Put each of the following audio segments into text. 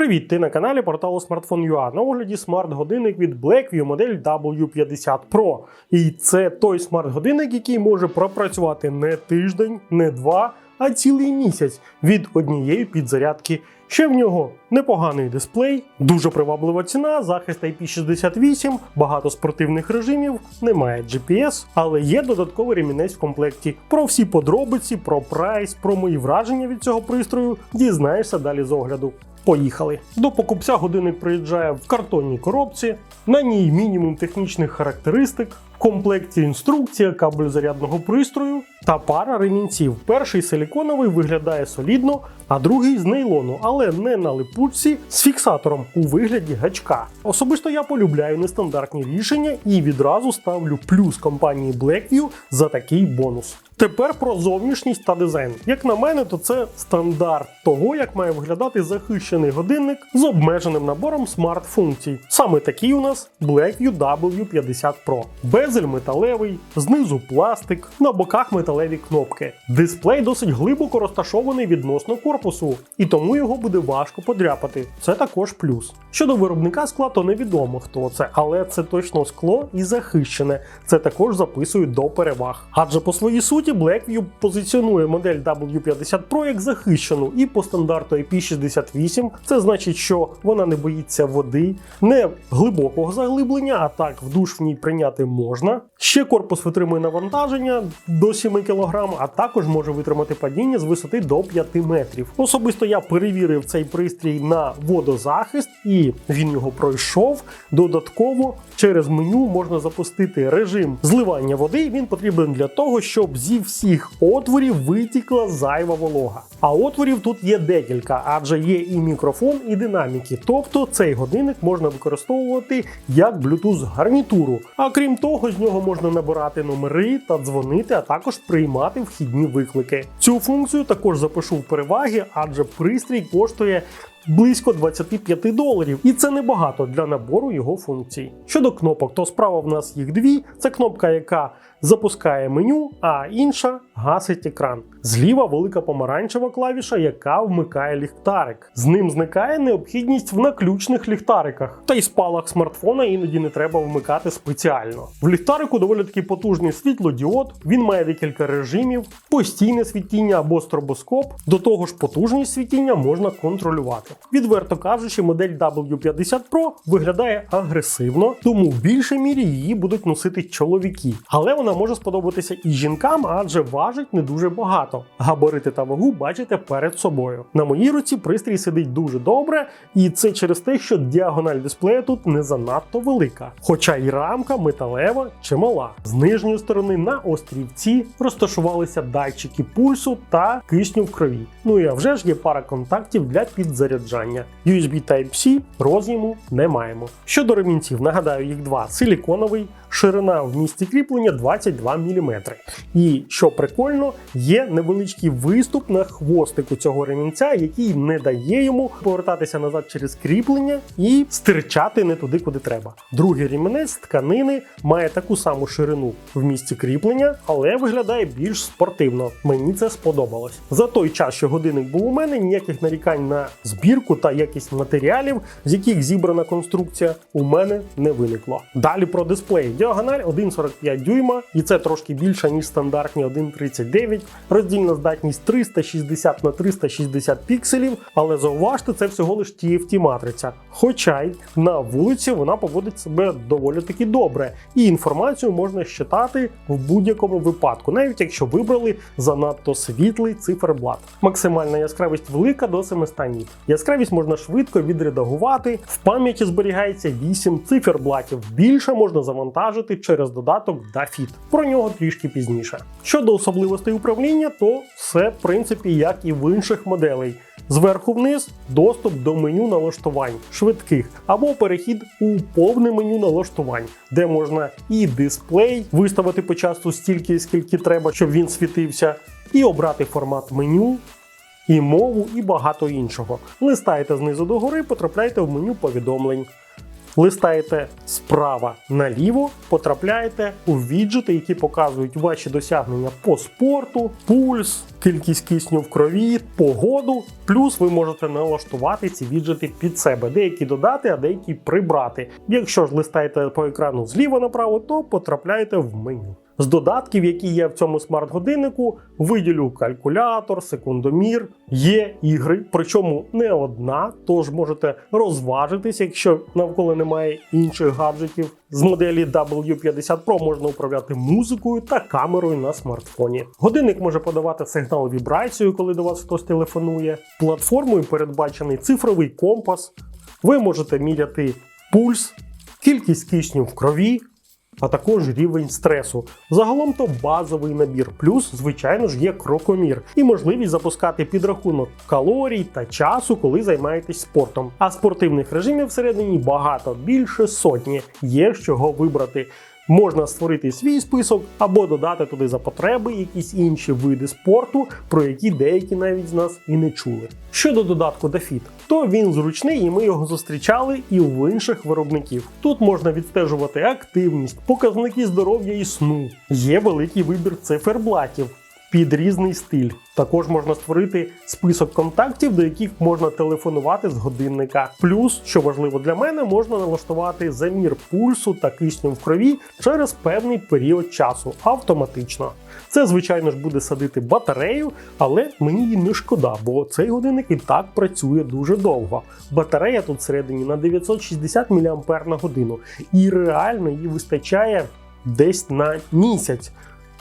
Привіт, ти на каналі порталу Smartphone.ua. На огляді смарт-годинник від Blackview модель W50 Pro. І це той смарт-годинник, який може пропрацювати не тиждень, не два, а цілий місяць від однієї підзарядки. Ще в нього непоганий дисплей, дуже приваблива ціна, захист IP68, багато спортивних режимів, немає GPS, але є додатковий ремінець в комплекті. Про всі подробиці, про прайс, про мої враження від цього пристрою дізнаєшся далі з огляду. Поїхали. До покупця годинник приїжджає в картонній коробці, на ній мінімум технічних характеристик, комплекті інструкція, кабель зарядного пристрою та пара ремінців. Перший силіконовий виглядає солідно, а другий з нейлону, але не на липучці з фіксатором у вигляді гачка. Особисто я полюбляю нестандартні рішення і відразу ставлю плюс компанії Blackview за такий бонус. Тепер про зовнішність та дизайн. Як на мене, то це стандарт того, як має виглядати захищений годинник з обмеженим набором смарт-функцій. Саме такий у нас Blackview W50 Pro. Безель металевий, знизу пластик, на боках металеві кнопки. Дисплей досить глибоко розташований відносно корпусу, і тому його буде важко подряпати. Це також плюс. Щодо виробника скла, то невідомо хто це, але це точно скло і захищене. Це також записують до переваг. Адже по своїй суті Blackview позиціонує модель W50 Pro як захищену і по стандарту IP68. Це значить, що вона не боїться води, не глибокого заглиблення, а так в душ в ній прийняти можна. Ще корпус витримує навантаження до 7 кг, а також може витримати падіння з висоти до 5 метрів. Особисто я перевірив цей пристрій на водозахист і він його пройшов. Додатково через меню можна запустити режим зливання води. Він потрібен для того, щоб зі всіх отворів витікла зайва волога. А отворів тут є декілька, адже є і мікрофон, і динаміки. Тобто цей годинник можна використовувати як Bluetooth гарнітуру. А крім того, з нього можна набирати номери та дзвонити, а також приймати вхідні виклики. Цю функцію також запишу в переваги, адже пристрій коштує. Близько 25 доларів, і це небагато для набору його функцій. Щодо кнопок, то справа в нас їх дві: це кнопка, яка запускає меню, а інша гасить екран. Зліва велика помаранчева клавіша, яка вмикає ліхтарик. З ним зникає необхідність в наключних ліхтариках. Та й спалах смартфона іноді не треба вмикати спеціально. В ліхтарику доволі таки потужний світлодіод, він має декілька режимів, постійне світіння або стробоскоп. До того ж, потужність світіння можна контролювати. Відверто кажучи, модель W50 Pro виглядає агресивно, тому в більшій мірі її будуть носити чоловіки. Але вона може сподобатися і жінкам, адже важить не дуже багато. Габарити та вагу бачите перед собою. На моїй руці пристрій сидить дуже добре, і це через те, що діагональ дисплея тут не занадто велика. Хоча й рамка металева чимала. З нижньої сторони на острівці розташувалися датчики пульсу та кисню в крові. Ну і а вже ж є пара контактів для підзаряджання. USB Type-C роз'єму не маємо. Щодо ремінців, нагадаю, їх два: силіконовий, ширина в місці кріплення 22 мм. І що прикольно, є невеличкий виступ на хвостику цього ремінця, який не дає йому повертатися назад через кріплення і стирчати не туди, куди треба. Другий ремінець тканини має таку саму ширину в місці кріплення, але виглядає більш спортивно. Мені це сподобалось. За той час, що годинник був у мене, ніяких нарікань на збірку та якість матеріалів, з яких зібрана конструкція, у мене не виникло. Далі про дисплей. Діагональ 1,45 дюйма, і це трошки більше, ніж стандартні 1,39. Роздільна здатність 360 на 360 пікселів, але зауважте, це всього лиш TFT матриця. Хоча й на вулиці вона поводить себе доволі таки добре, і інформацію можна щитати в будь-якому випадку, навіть якщо вибрали занадто світлий циферблат. Максимальна яскравість велика до 700 ніт. Яскравість можна швидко відредагувати. В пам'яті зберігається 8 циферблатів. Більше можна завантажити через додаток DaFit. Про нього трішки пізніше. Щодо особливостей управління, то все в принципі як і в інших моделей. Зверху вниз доступ до меню налаштувань швидких або перехід у повне меню налаштувань, де можна і дисплей виставити по часу стільки, скільки треба, щоб він світився, і обрати формат меню. І мову, і багато іншого. Листаєте знизу догори, потрапляєте в меню повідомлень. Листаєте справа наліво, потрапляєте у віджити, які показують ваші досягнення по спорту, пульс, кількість кисню в крові, погоду. Плюс ви можете налаштувати ці віджити під себе, деякі додати, а деякі прибрати. Якщо ж листаєте по екрану зліва направо, то потрапляєте в меню. З додатків, які є в цьому смарт-годиннику, виділю калькулятор, секундомір, є ігри, причому не одна, тож можете розважитись, якщо навколо немає інших гаджетів. З моделі W50 Pro можна управляти музикою та камерою на смартфоні. Годинник може подавати сигнал вібрацію, коли до вас хтось телефонує. Платформою передбачений цифровий компас. Ви можете міряти пульс, кількість кисню в крові, а також рівень стресу. Загалом то базовий набір, плюс, звичайно ж, є крокомір і можливість запускати підрахунок калорій та часу, коли займаєтесь спортом. А спортивних режимів всередині багато, більше сотні. Є з чого вибрати. Можна створити свій список або додати туди за потреби якісь інші види спорту, про які деякі навіть з нас і не чули. Щодо додатку Дафіт, то він зручний і ми його зустрічали і в інших виробників. Тут можна відстежувати активність, показники здоров'я і сну. Є великий вибір циферблатів під різний стиль. Також можна створити список контактів, до яких можна телефонувати з годинника. Плюс, що важливо для мене, можна налаштувати замір пульсу та кисню в крові через певний період часу автоматично. Це, звичайно ж, буде садити батарею, але мені її не шкода, бо цей годинник і так працює дуже довго. Батарея тут всередині на 960 мАч і реально її вистачає десь на місяць.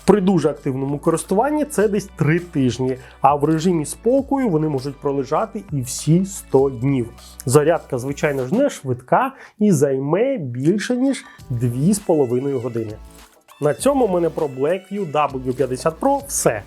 При дуже активному користуванні це десь 3 тижні, а в режимі спокою вони можуть пролежати і всі 100 днів. Зарядка, звичайно ж, не швидка і займе більше ніж 2,5 години. На цьому в мене про Blackview W50 Pro все.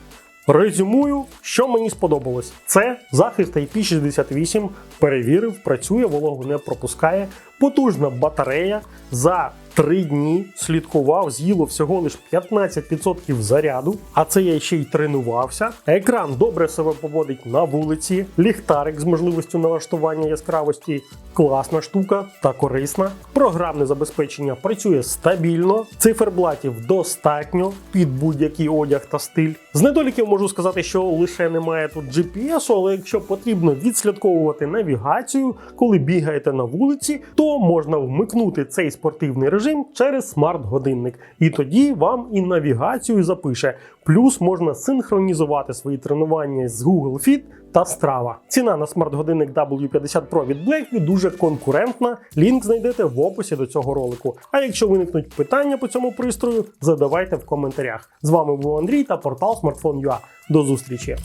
Резюмую, що мені сподобалось. Це захист IP68, перевірив, працює, вологу не пропускає, потужна батарея за 3 дні слідкував, з'їло всього лиш 15% заряду, а це я ще й тренувався. Екран добре себе поводить на вулиці, ліхтарик з можливістю налаштування яскравості. Класна штука та корисна. Програмне забезпечення працює стабільно, циферблатів достатньо під будь-який одяг та стиль. З недоліків можу сказати, що лише немає тут GPS, але якщо потрібно відслідковувати навігацію, коли бігаєте на вулиці, то можна вмикнути цей спортивний режим через смарт-годинник. І тоді вам і навігацію запише. Плюс можна синхронізувати свої тренування з Google Fit та Strava. Ціна на смарт-годинник W50 Pro від Blackview дуже конкурентна. Лінк знайдете в описі до цього ролику. А якщо виникнуть питання по цьому пристрою, задавайте в коментарях. З вами був Андрій та портал Smartphone.ua. До зустрічі!